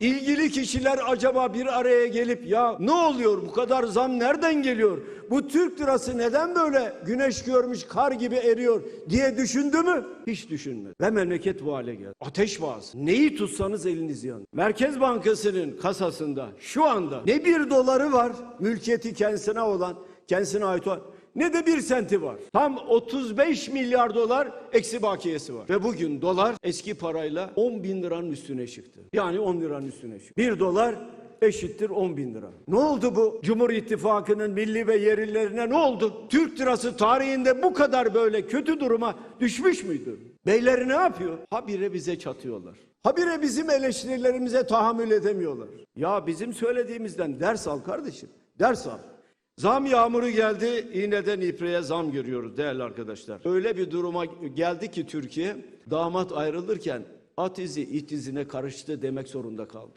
İlgili kişiler acaba bir araya gelip ya ne oluyor bu kadar zam nereden geliyor? Bu Türk lirası neden böyle güneş görmüş kar gibi eriyor diye düşündü mü? Hiç düşünmedi. Ve memleket bu hale geldi. Ateş bağısı. Neyi tutsanız eliniz yanıyor. Merkez Bankası'nın kasasında şu anda ne bir doları var mülkiyeti kendisine olan, kendisine ait olan ne de bir senti var. Tam 35 milyar dolar eksi bakiyesi var. Ve bugün dolar eski parayla 10 bin liranın üstüne çıktı. Yani 10 liranın üstüne çıktı. 1 dolar eşittir 10 bin lira. Ne oldu bu? Cumhur İttifakı'nın milli ve yerlilerine ne oldu? Türk lirası tarihinde bu kadar böyle kötü duruma düşmüş müydü? Beyleri ne yapıyor? Habire bize çatıyorlar. Habire bizim eleştirilerimize tahammül edemiyorlar. Ya bizim söylediğimizden ders al kardeşim. Ders al. Zam yağmuru geldi, iğneden ipreğe zam görüyoruz değerli arkadaşlar. Öyle bir duruma geldi ki Türkiye, damat ayrılırken at izi it izine karıştı demek zorunda kaldı.